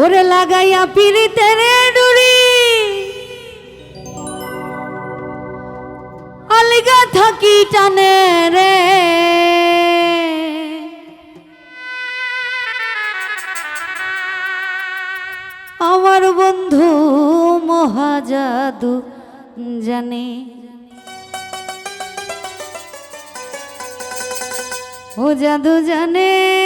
ওরে লাগাইয়া পিড়িতে রে ডুরি। আলগা থাকি টানে রে। আমার বন্ধু মহাজাদু জানে। ও জাদু জানে।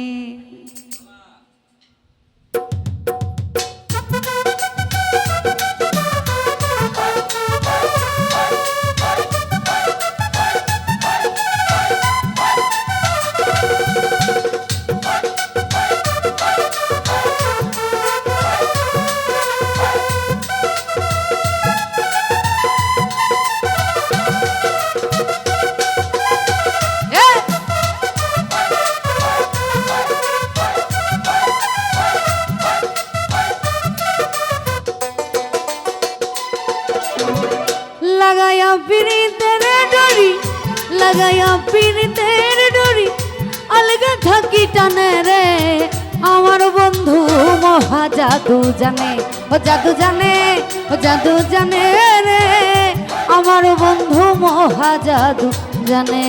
লাগায়া পিড়িতের ডরি লাগায়া পিড়িতের ডরি আলগা থাকি টানে রে আমার বন্ধু মহা জাদু জানে ও জাদু জানে ও জাদু জানে রে আমার বন্ধু মহা জাদু জানে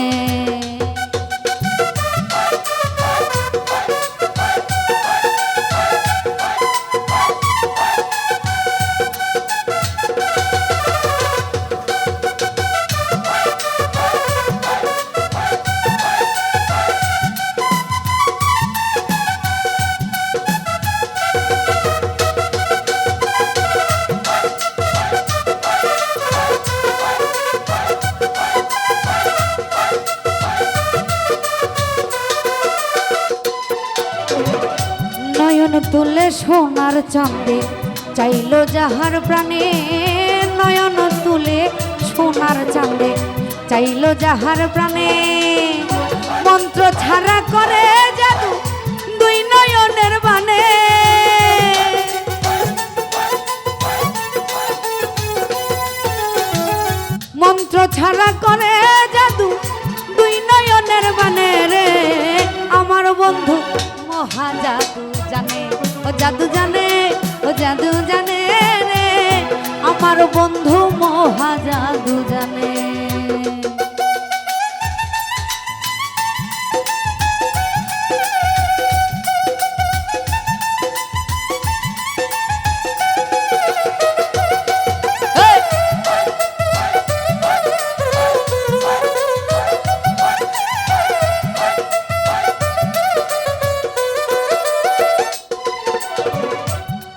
নয়ন তুলে সোনার চাঁদে, চাইলো যাহার প্রাণে নয়ন তুলে সোনার চাঁদে, চাইলো যাহার প্রাণে মন্ত্র ছাড়া করে জাদু দুই নয়নের বানে মন্ত্র ছাড়া করে জাদু দুই নয়নের বানে রে, আমার বন্ধু মহা জাদু জানে ও জাদু জানে ও জাদু জানে রে। আমার বন্ধু মহা জাদু জানে।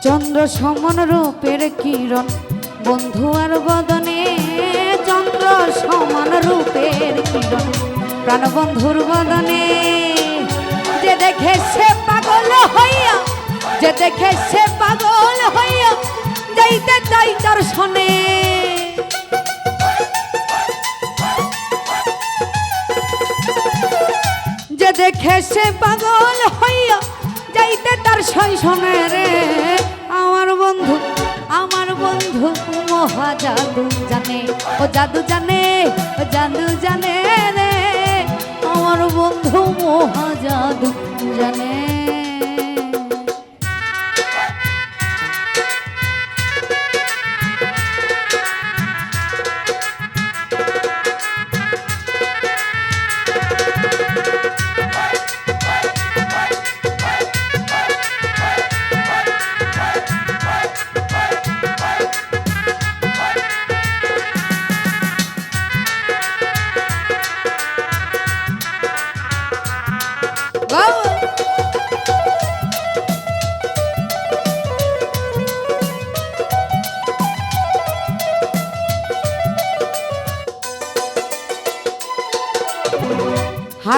চন্দ্র সমন রূপের কিরণ, বন্ধু আর বদনে চন্দ্র সমান রূপের কিরণ। প্রাণবন্ধুর বদনে যে দেখে সে পাগল হইয়া, যে দেখে সে পাগল হইয়া যাইতে চাই তার শনে। যে দেখে সে পাগল হইয়া যাইতে তার শৈশনে রে। আমার বন্ধু আমার বন্ধু মহা জাদু জানে, ও জাদু জানে, ও জাদু জানে রে। আমার বন্ধু মহা জাদু জানে।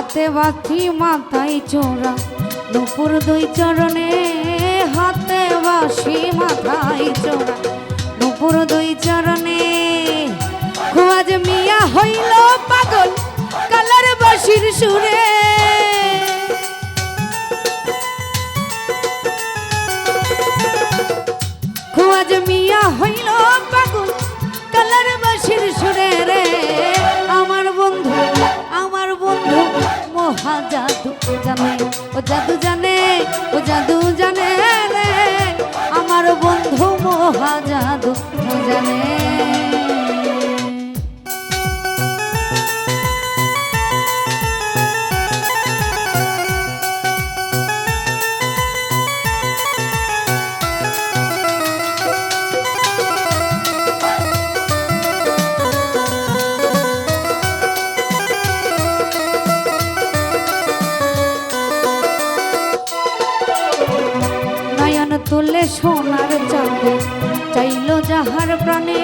হাতে বাকি মাথায় চোরা। দুপুর দুই চরণে হাতে বাসি মাথায় চোরা। দুপুর দুই চরণে খুয়াজ মিয়া হইল পাগল। কালার বাসির সুরে জাদু সোনার চাঁদে। চাইল যাহার প্রাণে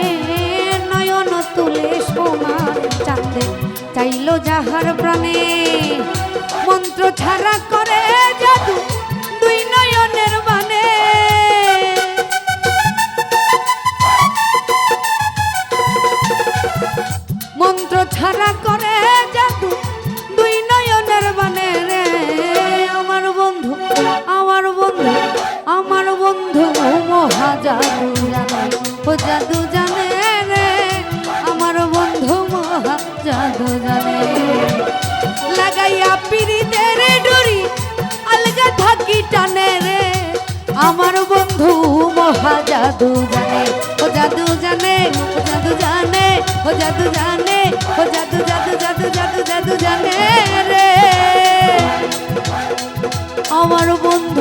নয়ন তুলে সোনার চাঁদে। চাইল যাহার প্রাণে মন্ত্র ছাড়া করে জাদু লাগাইয়া পিড়িতে রে ডুরি, আলগা থাকি টানে রে। আমার বন্ধু মহা জাদু জানে, ও জাদু জানে, ও জাদু জানে, ও জাদু জানে, ও জাদু জাদু জাদু জাদু জাদু জানে রে। আমার বন্ধু